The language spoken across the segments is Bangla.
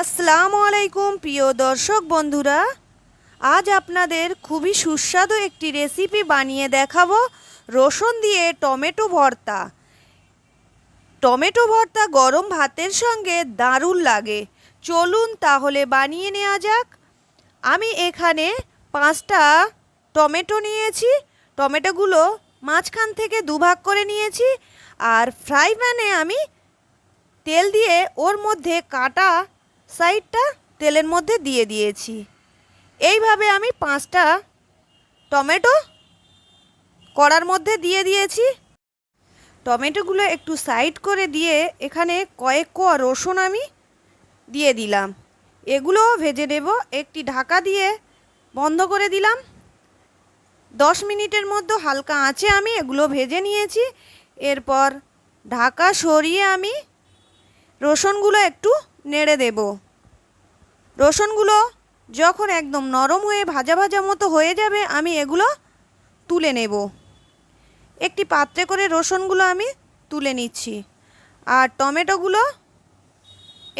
আসসালামু আলাইকুম, প্রিয় দর্শক বন্ধুরা। আজ আপনাদের খুবই সুস্বাদু একটি রেসিপি বানিয়ে দেখাবো। রসুন দিয়ে টমেটো ভর্তা। টমেটো ভর্তা গরম ভাতের সঙ্গে দারুণ লাগে। চলুন তাহলে বানিয়ে নেওয়া যাক। আমি এখানে পাঁচটা টমেটো নিয়েছি। টমেটোগুলো মাঝখান থেকে দুভাগ করে নিয়েছি। আর ফ্রাই প্যানে আমি তেল দিয়ে ওর মধ্যে কাটা সাইডটা তেলের মধ্যে দিয়ে দিয়েছি। এইভাবে আমি পাঁচটা টমেটো কড়ার মধ্যে দিয়ে দিয়েছি। টমেটোগুলো একটু সাইড করে দিয়ে এখানে কয়েক কোয়া রসুন আমি দিয়ে দিলাম। এগুলোও ভেজে নেব। একটি ঢাকা দিয়ে বন্ধ করে দিলাম। দশ মিনিটের মধ্যে হালকা আঁচে আমি এগুলো ভেজে নিয়েছি। এরপর ঢাকা সরিয়ে আমি রসুনগুলো একটু নেড়ে দেব। রসুনগুলো যখন একদম নরম হয়ে ভাজা ভাজা মতো হয়ে যাবে, আমি এগুলো তুলে নেব। একটি পাত্রে করে রসুনগুলো আমি তুলে নিচ্ছি। আর টমেটোগুলো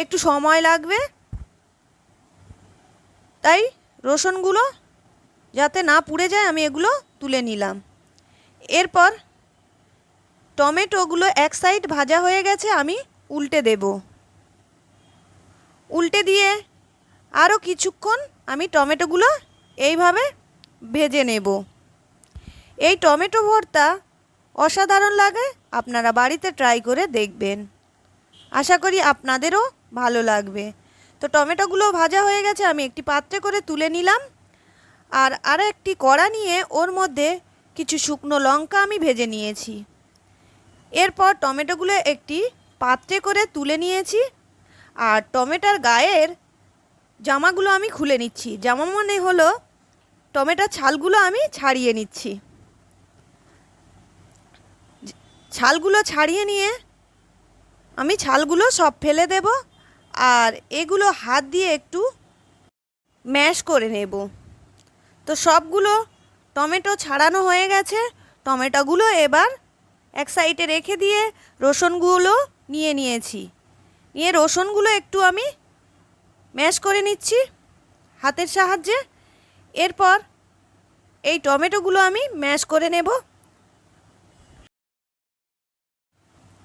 একটু সময় লাগবে, তাই রসুনগুলো যাতে না পুড়ে যায়, আমি এগুলো তুলে নিলাম। এরপর টমেটোগুলো এক সাইড ভাজা হয়ে গেছে, আমি উল্টে দেব। উল্টে দিয়ে আরও কিছুক্ষণ আমি টমেটোগুলো এইভাবে ভেজে নেব। এই টমেটো ভর্তা অসাধারণ লাগে, আপনারা বাড়িতে ট্রাই করে দেখবেন। আশা করি আপনাদেরও ভালো লাগবে। তো টমেটোগুলো ভাজা হয়ে গেছে, আমি একটি পাত্রে করে তুলে নিলাম। আর আরও একটি কড়া নিয়ে ওর মধ্যে কিছু শুকনো লঙ্কা আমি ভেজে নিয়েছি। এরপর টমেটোগুলো একটি পাত্রে করে তুলে নিয়েছি। আর টমেটোর গায়ের জামাগুলো আমি খুলে নিচ্ছি। জামা মানে হলো টমেটোর ছালগুলো আমি ছাড়িয়ে নিচ্ছি। ছালগুলো ছাড়িয়ে নিয়ে আমি ছালগুলো সব ফেলে দেব আর এগুলো হাত দিয়ে একটু ম্যাশ করে নেব। তো সবগুলো টমেটো ছাড়ানো হয়ে গেছে। টমেটোগুলো এবার এক সাইডে রেখে দিয়ে রসুনগুলো নিয়ে নিয়েছি। নিয়ে রসুনগুলো একটু আমি ম্যাশ করে নিচ্ছি হাতের সাহায্যে। এরপর এই টমেটোগুলো আমি ম্যাশ করে নেব।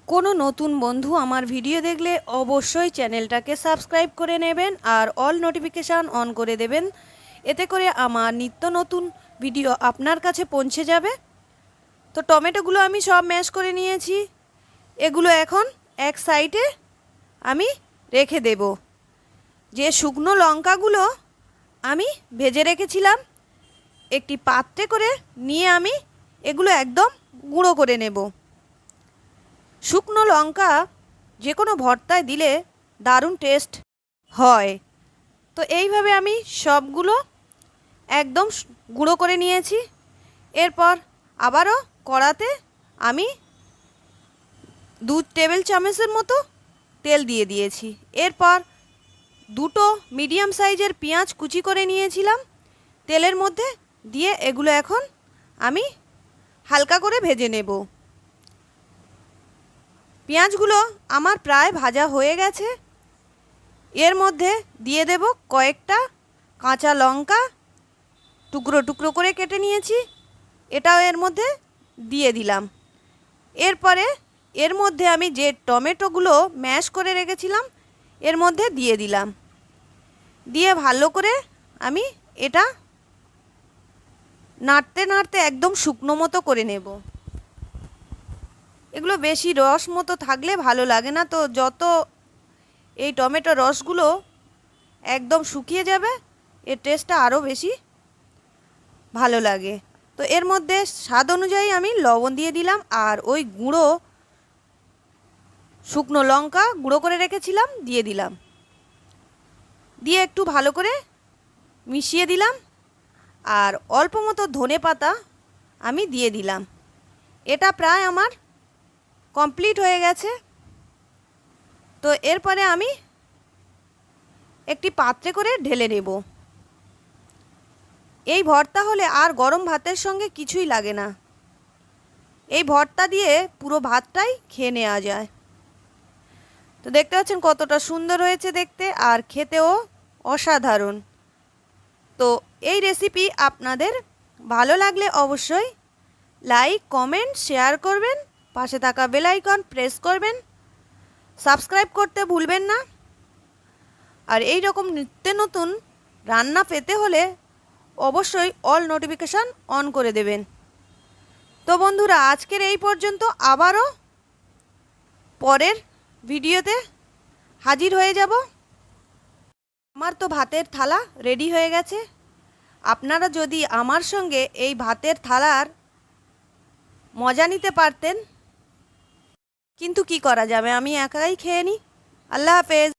কোনো নতুন বন্ধু আমার ভিডিও দেখলে অবশ্যই চ্যানেলটাকে সাবস্ক্রাইব করে নেবেন আর অল নোটিফিকেশান অন করে দেবেন। এতে করে আমার নিত্য নতুন ভিডিও আপনার কাছে পৌঁছে যাবে। তো টমেটোগুলো আমি সব ম্যাশ করে নিয়েছি। এগুলো এখন এক সাইডে আমি রেখে দেব। যে শুকনো লঙ্কাগুলো আমি ভেজে রেখেছিলাম, একটি পাত্রে করে নিয়ে আমি এগুলো একদম গুঁড়ো করে নেব। শুকনো লঙ্কা যে কোনো ভর্তায় দিলে দারুণ টেস্ট হয়। তো এইভাবে আমি সবগুলো একদম গুঁড়ো করে নিয়েছি। এরপর আবারও কড়াতে আমি দু টেবিল চামচের মতো তেল দিয়ে দিয়েছি। এরপর দুটো মিডিয়াম সাইজের পেঁয়াজ কুচি করে নিয়েছিলাম। তেলের মধ্যে দিয়ে এগুলো এখন আমি হালকা করে ভেজে নেব। পেঁয়াজগুলো আমার প্রায় ভাজা হয়ে গেছে। এর মধ্যে দিয়ে দেব কয়েকটা কাঁচা লঙ্কা টুকরো টুকরো করে কেটে নিয়েছি। এটাও এর মধ্যে দিয়ে দিলাম। এরপরে এর মধ্যে আমি যে টমেটোগুলো ম্যাশ করে রেখেছিলাম, এর মধ্যে দিয়ে দিলাম। দিয়ে ভালো করে আমি এটা নাড়তে নাড়তে একদম শুকনো মতো করে নেব। এগুলো বেশি রস মতো থাকলে ভালো লাগে না, তো যত এই টমেটো রসগুলো একদম শুকিয়ে যাবে, এর টেস্টটা আরও বেশি ভালো লাগে। তো এর মধ্যে স্বাদ অনুযায়ী আমি লবণ দিয়ে দিলাম, আর ওই গুঁড়ো শুকনো লঙ্কা গুঁড়ো করে রেখেছিলাম, দিয়ে দিলাম। দিয়ে একটু ভালো করে মিশিয়ে দিলাম। আর অল্প মতো ধনে পাতা আমি দিয়ে দিলাম। এটা প্রায় আমার কমপ্লিট হয়ে গেছে। তো এরপরে আমি একটি পাত্রে করে ঢেলে নেব। এই ভর্তা হলে আর গরম ভাতের সঙ্গে কিছুই লাগে না। এই ভর্তা দিয়ে পুরো ভাতটাই খেয়ে নেওয়া যায়। তো দেখতে পাচ্ছেন কতটা সুন্দর হয়েছে দেখতে আর খেতেও অসাধারণ। তো এই রেসিপি আপনাদের ভালো লাগলে অবশ্যই লাইক কমেন্ট শেয়ার করবেন, পাশে থাকা বেল আইকন প্রেস করবেন সাবস্ক্রাইব করতে ভুলবেন না। আর এই রকম নিত্য নতুন রান্না পেতে হলে অবশ্যই অল নোটিফিকেশান অন করে দেবেন। তো বন্ধুরা, আজকের এই পর্যন্ত আবারও পরের ভিডিওতে হাজির হয়ে যাব। আমার তো ভাতের থালা রেডি হয়ে গেছে। আপনারা যদি আমার সঙ্গে এই ভাতের থালার মজা নিতে পারতেন। কিন্তু কি করা যাবে? আমি একাই খেয়ে নিই। আল্লাহ হাফেজ।